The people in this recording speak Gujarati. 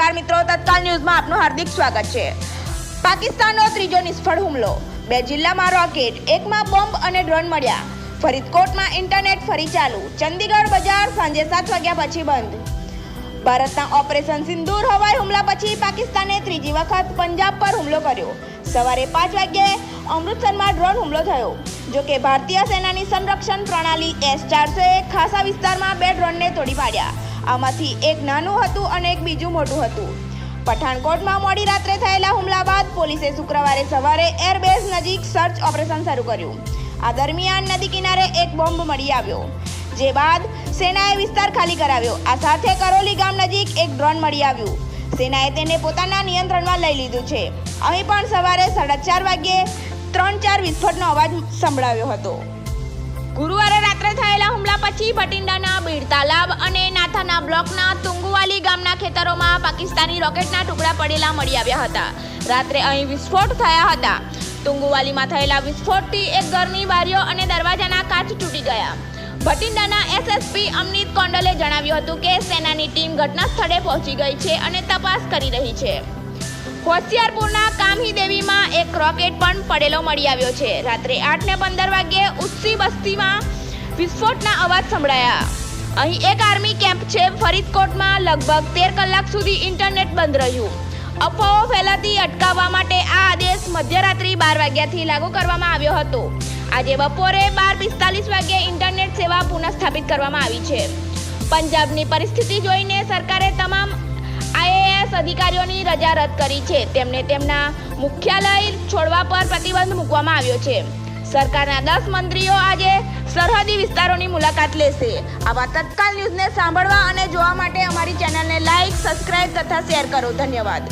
નમસ્કાર મિત્રો, તત્કાલ ન્યૂઝમાં આપનું હાર્દિક સ્વાગત છે. પાકિસ્તાનનો ત્રીજો નિષ્ફળ હુમલો. બે જિલ્લામાં રોકેટ, એકમાં બોમ્બ અને ડ્રોન મળ્યા. ફરીદકોટમાં ઇન્ટરનેટ ફરી ચાલુ. ચંદીગઢ બજાર સાંજે સાત વાગ્યા પછી બંધ. ભારતના ઓપરેશન સિંદૂર હવાઈ હુમલા પછી પાકિસ્તાને ત્રીજી વખત પંજાબ પર હુમલો કર્યો. સવારે પાંચ વાગ્યે અમૃતસરમાં ડ્રોન હુમલો થયો. જોકે ભારતીય સેનાની સંરક્ષણ પ્રણાલી એસ ચારસોએ ખાસા વિસ્તારમાં બે ડ્રોનને તોડી પાડ્યા. આમાંથી એક નાનું હતું અને એક બીજું મોટું હતું. પઠાણકોટમાં મોડી રાત્રે થયેલા હુમલા બાદ પોલીસે શુક્રવારે સવારે એરબેઝ નજીક સર્ચ ઓપરેશન શરૂ કર્યું. આ દરમિયાન નદી કિનારે એક બોમ્બ મળી આવ્યો, જે બાદ સેનાએ વિસ્તાર ખાલી કરાવ્યો. આ સાથે કરોલી ગામ નજીક એક ડ્રોન મળી આવ્યું. સેનાએ તેને પોતાના નિયંત્રણમાં લઈ લીધું છે. અહીં પણ સવારે સાડા ચાર વાગ્યે ત્રણ ચાર વિસ્ફોટનો અવાજ સંભળાવ્યો હતો. ગુરુવારે રાત્રે થયેલા હુમલા પછી ભટિંડાના બીડ તાલાબ બ્લોકના તુંગુવાલી ગામના ખેતરોમાં પાકિસ્તાની રોકેટના ટુકડા પડેલા મળી આવ્યા હતા. રાત્રે અહીં વિસ્ફોટ થયા હતા. તુંગુવાલીમાં થયેલા વિસ્ફોટથી એક ઘરની બારીઓ અને દરવાજાના કાચ તૂટી ગયા. ભટિંડાના એસએસપી અમનીત કોંડલે જણાવ્યું હતું કે સેનાની ટીમ ઘટના સ્થળે પહોંચી ગઈ છે અને તપાસ કરી રહી છે. હોશિયારપુરના કામહી દેવીમાં એક રોકેટ પણ પડેલો મળી આવ્યો છે. રાત્રે આઠ ને પંદર વાગ્યે ઉત્સી બસ્તીમાં વિસ્ફોટના અવાજ સંભળાયા. અહીં એક આર્મી કેમ્પ ફરીદકોટમાં લગભગ તેર કલાક સુધી ઇન્ટરનેટ બંધ રહ્યું. અફવાઓ ફેલાતી અટકાવવા માટે આ આદેશ મધ્યરાત્રિ બાર વાગ્યાથી લાગુ કરવામાં આવ્યો હતો. આજે બપોરે બાર પિસ્તાલીસ વાગ્યે ઇન્ટરનેટ સેવા પુનઃસ્થાપિત કરવામાં આવી છે. પંજાબની પરિસ્થિતિ જોઈને સરકારે તમામ આઈએએસ અધિકારીઓની રજા રદ કરી છે. તેમને તેમના મુખ્યાલય છોડવા પર પ્રતિબંધ મૂકવામાં આવ્યો છે. સરકારના દસ મંત્રીઓ આજે સરહદી વિસ્તારોની મુલાકાત લેશે. આવા તત્કાલ ન્યૂઝને સાંભળવા અને જોવા માટે અમારી ચેનલને લાઇક સબસ્ક્રાઇબ તથા શેર કરો. ધન્યવાદ.